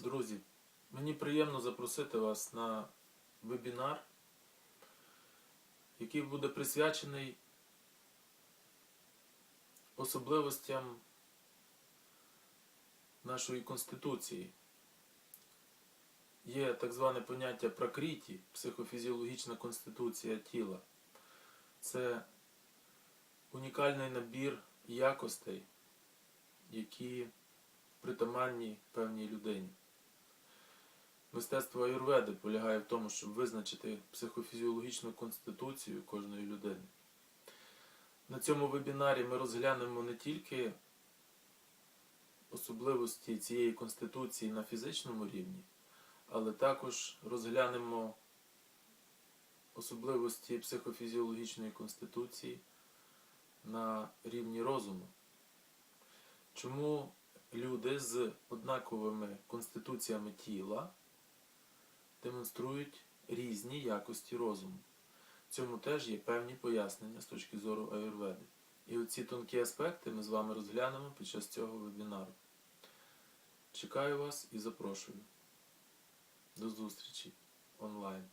Друзі, мені приємно запросити вас на вебінар, який буде присвячений особливостям нашої Конституції. Є так зване поняття пракріті, психофізіологічна конституція тіла. Це унікальний набір якостей, які притаманні певній людині. Мистецтво аюрведи полягає в тому, щоб визначити психофізіологічну конституцію кожної людини. На цьому вебінарі ми розглянемо не тільки особливості цієї конституції на фізичному рівні, але також розглянемо особливості психофізіологічної конституції на рівні розуму. Чому люди з однаковими конституціями тіла демонструють різні якості розуму? Цьому теж є певні пояснення з точки зору аюрведи. І оці тонкі аспекти ми з вами розглянемо під час цього вебінару. Чекаю вас і запрошую. До зустрічі онлайн.